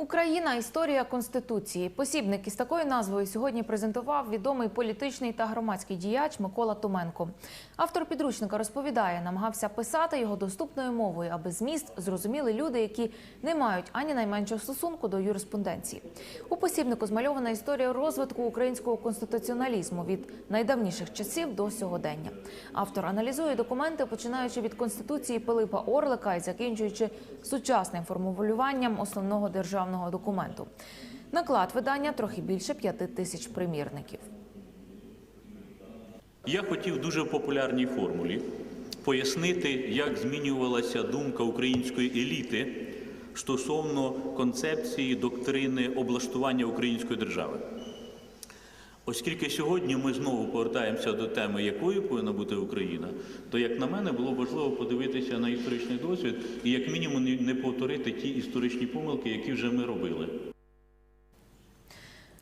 Україна історія конституції. Посібник із такою назвою сьогодні презентував відомий політичний та громадський діяч Микола Томенко. Автор підручника розповідає, намагався писати його доступною мовою, аби зміст зрозуміли люди, які не мають ані найменшого стосунку до юриспонденції. У посібнику змальована історія розвитку українського конституціоналізму від найдавніших часів до сьогодення. Автор аналізує документи, починаючи від конституції Пилипа Орлика і закінчуючи сучасним формулюванням основного державного документу. Наклад видання трохи більше п'яти тисяч примірників. Я хотів дуже в популярній формулі пояснити, як змінювалася думка української еліти стосовно концепції доктрини облаштування української держави. Оскільки сьогодні ми знову повертаємося до теми, якою повинна бути Україна, то, як на мене, було важливо подивитися на історичний досвід і, як мінімум, не- повторити ті історичні помилки, які вже ми робили.